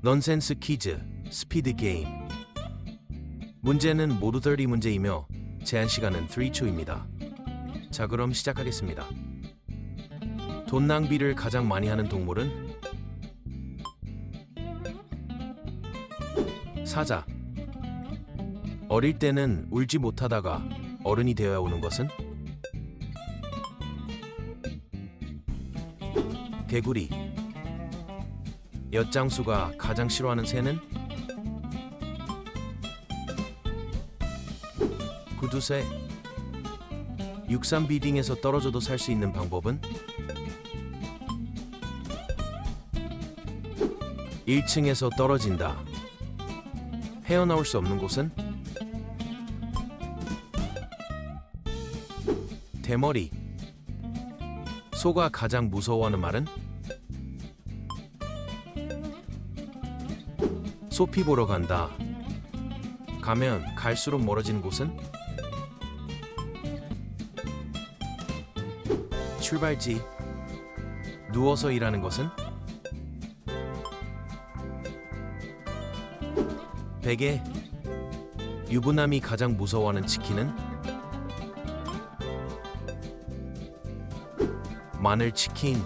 넌센스 퀴즈 스피드 게임. 문제는 모두 30 문제이며 제한 시간은 3초입니다. 자 그럼 시작하겠습니다. 돈 낭비를 가장 많이 하는 동물은? 사자. 어릴 때는 울지 못하다가 어른이 되어야 우는 것은? 개구리 엿장수가 가장 싫어하는 새는? 구두쇠 육삼 비딩에서 떨어져도 살 수 있는 방법은? 1층에서 떨어진다. 헤어나올 수 없는 곳은? 대머리. 소가 가장 무서워하는 말은 소피 보러 간다. 가면 갈수록 멀어지는 곳은 출발지. 누워서 일하는 것은 베개. 유부남이 가장 무서워하는 치킨은 마늘 치킨.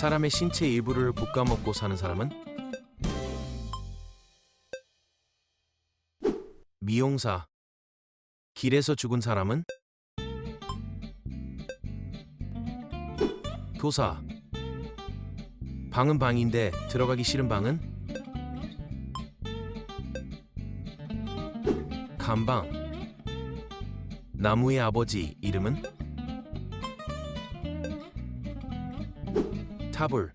사람의 신체 일부를 볶아 먹고 사는 사람은 미용사. 길에서 죽은 사람은 도사. 방은 방인데 들어가기 싫은 방은 감방. 나무의 아버지 이름은 타불.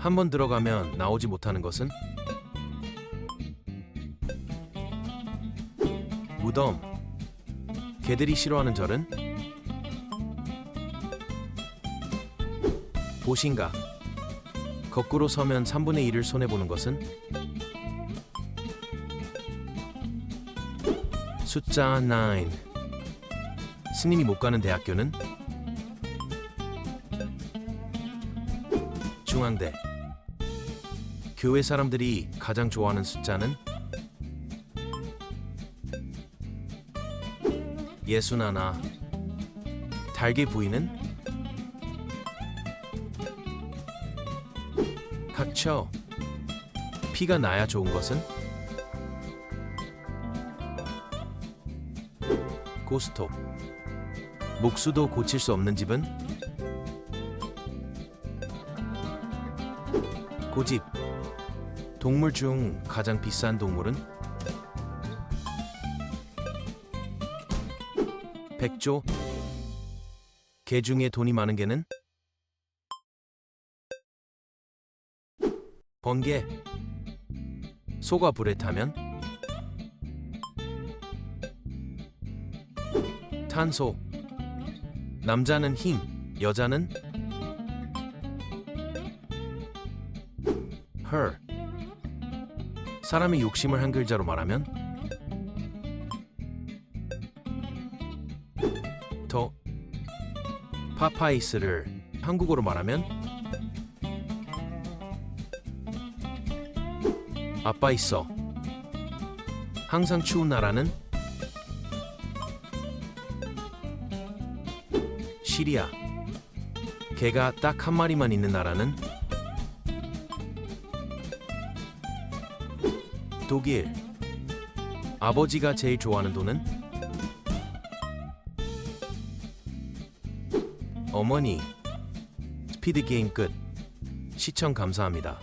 한 번 들어가면 나오지 못하는 것은 무덤. 개들이 싫어하는 절은 보신각. 거꾸로 서면 3분의 1을 손해보는 것은 숫자 9. 스님이 못 가는 대학교는 중앙대. 교회 사람들이 가장 좋아하는 숫자는 예순 하나. 달개 부위는 각처. 피가 나야 좋은 것은 고스톱. 목수도 고칠 수 없는 집은 고집. 동물 중 가장 비싼 동물은 백조. 개 중에 돈이 많은 개는 번개. 소가 불에 타면 탄소. 남자는 힘, 여자는 her. 사람의 욕심을 한 글자로 말하면 더. 파파이스를 한국어로 말하면 아빠 있어. 항상 추운 나라는 시리아. 개가 딱 한 마리만 있는 나라는 독일. 아버지가 제일 좋아하는 돈은 어머니. 스피드 게임 끝. 시청 감사합니다.